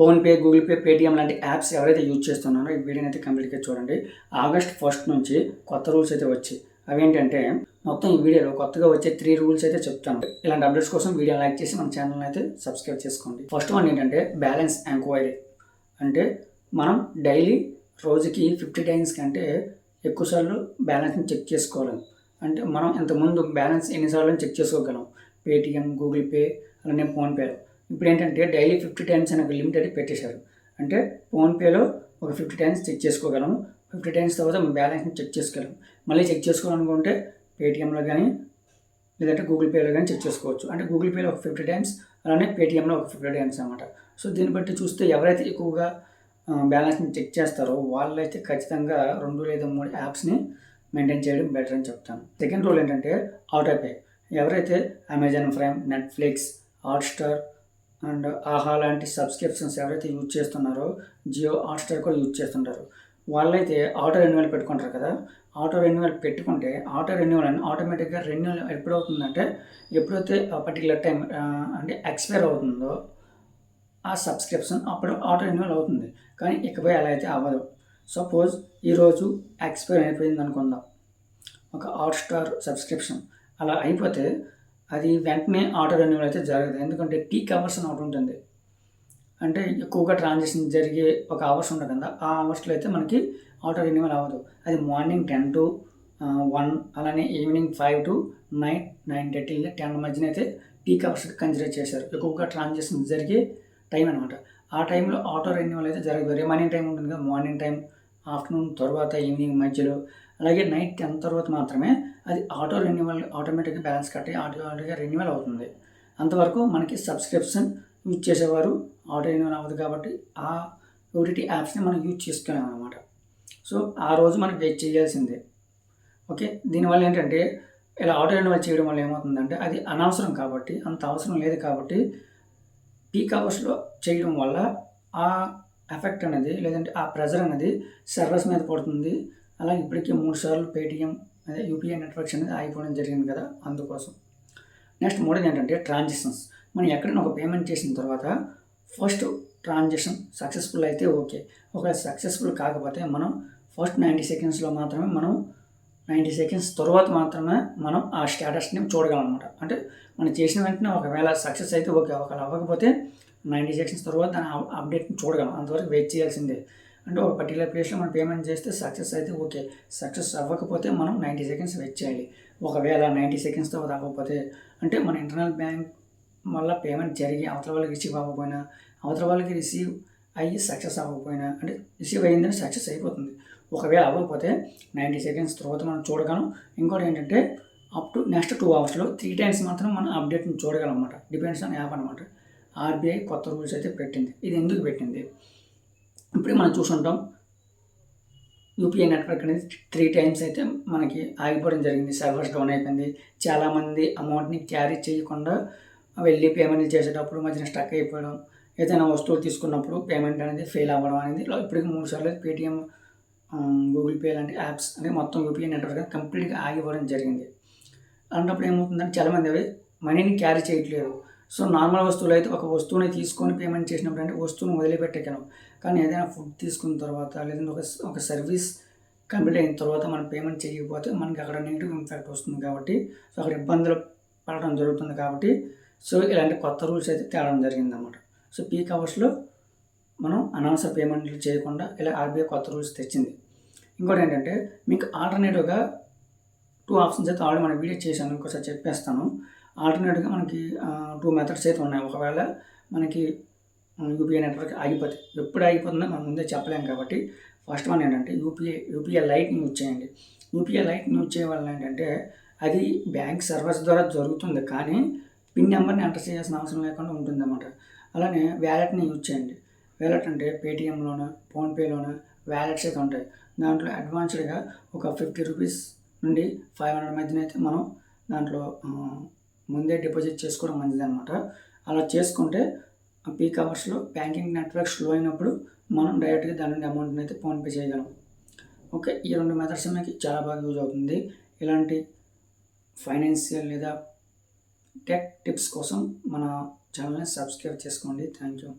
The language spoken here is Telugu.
ఫోన్పే గూగుల్ పే పేటిఎం లాంటి యాప్స్ ఎవరైతే యూజ్ చేస్తున్నారో ఈ వీడియోని అయితే కంప్లీట్గా చూడండి. ఆగస్ట్ ఫస్ట్ నుంచి కొత్త రూల్స్ అయితే వచ్చాయి. అవేంటంటే మొత్తం ఈ వీడియోలో కొత్తగా వచ్చే త్రీ రూల్స్ అయితే చెప్తాను. ఇలాంటి అప్డేట్స్ కోసం వీడియో లైక్ చేసి మన ఛానల్ అయితే సబ్స్క్రైబ్ చేసుకోండి. ఫస్ట్ వన్ ఏంటంటే బ్యాలెన్స్ ఎంక్వైరీ. అంటే మనం డైలీ రోజుకి ఫిఫ్టీ టైమ్స్ కంటే ఎక్కువసార్లు బ్యాలెన్స్ని చెక్ చేసుకోవాలి. అంటే మనం ఇంతకుముందు బ్యాలెన్స్ ఎన్నిసార్లు చెక్ చేసుకోగలం? పేటిఎం గూగుల్ పే అలానే ఫోన్పేలో ఇప్పుడు ఏంటంటే డైలీ ఫిఫ్టీ టైమ్స్ అనే ఒక లిమిట్ అయితే పెట్టేశారు. అంటే ఫోన్పేలో ఒక ఫిఫ్టీ టైమ్స్ చెక్ చేసుకోగలము. ఫిఫ్టీ టైమ్స్ తర్వాత మన బ్యాలెన్స్ని చెక్ చేసుకోగలం మళ్ళీ చెక్ చేసుకోవాలనుకుంటే పేటిఎంలో కానీ లేదంటే గూగుల్ పేలో కానీ చెక్ చేసుకోవచ్చు. అంటే గూగుల్ పేలో ఒక ఫిఫ్టీ టైమ్స్ అలానే పేటిఎంలో ఒక ఫిఫ్టీ టైమ్స్ అనమాట సో దీన్ని బట్టి చూస్తే ఎవరైతే ఎక్కువగా బ్యాలెన్స్ని చెక్ చేస్తారో వాళ్ళైతే ఖచ్చితంగా రెండు లేదా మూడు యాప్స్ని మెయింటైన్ చేయడం బెటర్ అని చెప్తాను. సెకండ్ రూల్ ఏంటంటే ఆటోపే. ఎవరైతే Amazon Prime Netflix Hotstar and Aha లాంటి సబ్స్క్రిప్షన్స్ ఎవరైతే యూజ్ చేస్తున్నారో జియో హాట్స్టార్ కూడా యూజ్ చేస్తుంటారు. వాళ్ళైతే ఆటో రెన్యువల్ పెట్టుకుంటారు కదా ఆటో రెన్యువల్ పెట్టుకుంటే ఆటో రెన్యువల్ అని ఆటోమేటిక్గా రెన్యువల్ ఎప్పుడు అవుతుందంటే ఎప్పుడైతే ఆ పర్టికులర్ టైం అంటే ఎక్స్పైర్ అవుతుందో ఆ సబ్స్క్రిప్షన్ అప్పుడు ఆటో రెన్యువల్ అవుతుంది. కానీ ఇకపై అలా అయితే అవ్వదు. సపోజ్ ఈరోజు ఎక్స్పైర్ అయిపోయింది అనుకుందాం ఒక హాట్స్టార్ సబ్స్క్రిప్షన్ అలా అయిపోతే అది వెంటనే ఆటో రెన్యువల్ అయితే జరగదు. ఎందుకంటే టీ కవర్స్ అని ఒకటి ఉంటుంది. అంటే ఎక్కువగా ట్రాన్సాక్షన్ జరిగే ఒక అవర్స్ ఉంటుంది కదా ఆ అవర్స్లో అయితే మనకి ఆటో రెన్యువల్ అవ్వదు. అది మార్నింగ్ టెన్ టు వన్ అలానే evening five to night nine thirty ten మధ్యన అయితే టీ కవర్స్ కన్సిడర్ చేశారు. ఎక్కువగా ట్రాన్సాక్షన్ జరిగే టైం అనమాట ఆ టైంలో ఆటో రెన్యువల్ అయితే జరగదు. రిమైనింగ్ టైం ఉంటుంది కదా మార్నింగ్ టైం ఆఫ్టర్నూన్ తర్వాత ఈవినింగ్ మధ్యలో అలాగే నైట్ టెన్ తర్వాత మాత్రమే అది ఆటో రెన్యువల్ ఆటోమేటిక్గా బ్యాలెన్స్ కట్టి ఆటోమేటిక్గా రెన్యువల్ అవుతుంది. అంతవరకు మనకి సబ్స్క్రిప్షన్ యూజ్ చేసేవారు ఆటో రెన్యువల్ అవ్వదు కాబట్టి ఆ ఓటీటీ యాప్స్ని మనం యూజ్ చేసుకోలేము అనమాట సో ఆ రోజు మనం వెయిట్ చేయాల్సిందే. ఓకే? దీనివల్ల ఏంటంటే ఇలా ఆటో రెన్యువల్ చేయడం వల్ల ఏమవుతుందంటే అది అనవసరం కాబట్టి అంత అవసరం లేదు కాబట్టి పీక్ అవర్స్లో చేయడం వల్ల ఆ ఎఫెక్ట్ అనేది లేదంటే ఆ ప్రెజర్ అనేది సర్వస్ మీద పడుతుంది. అలా ఇప్పటికీ మూడు సార్లు పేటిఎం అదే యూపీఐ నెట్వర్క్స్ అనేది ఆగిపోవడం జరిగింది కదా అందుకోసం. నెక్స్ట్ మూడోది ఏంటంటే ట్రాన్సాక్షన్స్. మనం ఎక్కడైనా ఒక పేమెంట్ చేసిన తర్వాత ఫస్ట్ ట్రాన్సాక్షన్ సక్సెస్ఫుల్ అయితే ఓకే. ఒకవేళ సక్సెస్ఫుల్ కాకపోతే మనం ఫస్ట్ నైంటీ సెకండ్స్లో మాత్రమే మనం నైంటీ సెకండ్స్ తర్వాత మాత్రమే మనం ఆ స్టేటస్ని చూడగలం అనమాట అంటే మనం చేసిన వెంటనే ఒకవేళ సక్సెస్ అయితే ఓకే. ఒకవేళ అవ్వకపోతే నైంటీ సెకండ్స్ తర్వాత దాని అప్డేట్ని చూడగలం. అంతవరకు వెయిట్ చేయాల్సిందే. అంటే ఒక పర్టికులర్ ప్లేస్లో మనం పేమెంట్ చేస్తే సక్సెస్ అయితే ఓకే సక్సెస్ అవ్వకపోతే మనం నైంటీ సెకండ్స్ వెయిట్ చేయాలి. ఒకవేళ నైంటీ సెకండ్స్ తర్వాత అవ్వకపోతే అంటే మన ఇంటర్నల్ బ్యాంక్ వల్ల పేమెంట్ జరిగి అవతల వాళ్ళకి రిసీవ్ అవ్వకపోయినా అవతల వాళ్ళకి రిసీవ్ అయ్యి సక్సెస్ అవ్వకపోయినా అంటే రిసీవ్ అయ్యిందని సక్సెస్ అయిపోతుంది. ఒకవేళ అవ్వకపోతే నైంటీ సెకండ్స్ తర్వాత మనం చూడగలం. ఇంకోటి ఏంటంటే అప్ టు నెక్స్ట్ టూ అవర్స్లో త్రీ టైమ్స్ మాత్రం మనం అప్డేట్ని చూడగలం అనమాట డిపెండ్స్ ఆన్ యాప్ అనమాట ఆర్బీఐ కొత్త రూల్స్ అయితే పెట్టింది. ఇది ఎందుకు పెట్టింది? ఇప్పుడే మనం చూసుంటాం. యూపీఐ నెట్వర్క్ అనేది త్రీ టైమ్స్ అయితే మనకి ఆగిపోవడం జరిగింది. సర్వర్స్ డౌన్ అయిపోయింది. చాలామంది అమౌంట్ని క్యారీ చేయకుండా వెళ్ళి పేమెంట్ చేసేటప్పుడు మధ్యన స్టక్ అయిపోవడం ఏదైనా వస్తువులు తీసుకున్నప్పుడు పేమెంట్ అనేది ఫెయిల్ అవ్వడం అనేది ఇప్పటికి మూడు సార్లు పేటిఎం గూగుల్ పే లాంటి యాప్స్ అంటే మొత్తం యూపీఐ నెట్వర్క్ కంప్లీట్గా ఆగిపోవడం జరిగింది. అలాంటప్పుడు ఏమవుతుందంటే చాలామంది అవి మనీని క్యారీ చేయట్లేదు. సో నార్మల్ వస్తువులు అయితే ఒక వస్తువుని తీసుకొని పేమెంట్ చేసినప్పుడు అంటే వస్తువుని వదిలిపెట్టగలం కానీ ఏదైనా ఫుడ్ తీసుకున్న తర్వాత లేదంటే ఒక ఒక సర్వీస్ కంప్లీట్ అయిన తర్వాత మనం పేమెంట్ చేయకపోతే మనకి అక్కడ నెగిటివ్ ఇంపాక్ట్ వస్తుంది కాబట్టి సో అక్కడ ఇబ్బందులు పడడం జరుగుతుంది కాబట్టి సో ఇలాంటి కొత్త రూల్స్ అయితే తేవడం జరిగింది అన్నమాట సో పీక్ అవర్స్లో మనం అనవసర పేమెంట్లు చేయకుండా ఇలా ఆర్బీఐ కొత్త రూల్స్ తెచ్చింది. ఇంకోటి ఏంటంటే మీకు ఆల్టర్నేటివ్గా టూ ఆప్షన్స్ అయితే ఆల్రెడీ మనం వీడియో చేశాను ఇంకోసారి చెప్పేస్తాను. ఆల్టర్నేట్గా మనకి టూ మెథడ్స్ అయితే ఉన్నాయి. ఒకవేళ మనకి యూపీఐ నెట్వర్క్ ఆగిపోతే ఎప్పుడు ఆగిపోతుందో మనం ముందే చెప్పలేం కాబట్టి ఫస్ట్ వన్ ఏంటంటే యూపీఐ యూపీఐ లైట్ని యూజ్ చేయండి. యూపీఐ లైట్ని యూజ్ చేయడం వల్ల ఏంటంటే అది బ్యాంక్ సర్వీస్ ద్వారా జరుగుతుంది కానీ పిన్ నెంబర్ని ఎంటర్ చేయాల్సిన అవసరం లేకుండా ఉంటుందన్నమాట. అలానే వ్యాలెట్ని యూజ్ చేయండి. వ్యాలెట్ అంటే పేటిఎంలోన ఫోన్పేలోన వ్యాలెట్స్ అయితే ఉంటాయి. దాంట్లో అడ్వాన్స్డ్గా ఒక ఫిఫ్టీ రూపీస్ నుండి ఫైవ్ హండ్రెడ్ మధ్యన అయితే మనం దాంట్లో ముందే డిపాజిట్ చేసుకోవడం మంచిది అనమాట అలా చేసుకుంటే పీక్ అవర్స్లో బ్యాంకింగ్ నెట్వర్క్ స్లో అయినప్పుడు మనం డైరెక్ట్గా దాని నుండి అమౌంట్ని అయితే ఫోన్పే చేయగలం. ఓకే ఈ రెండు మెథడ్స్ మనకి చాలా బాగా యూజ్ అవుతుంది. ఇలాంటి ఫైనాన్షియల్ లేదా టెక్ టిప్స్ కోసం మన ఛానల్ని సబ్స్క్రైబ్ చేసుకోండి. Thank you.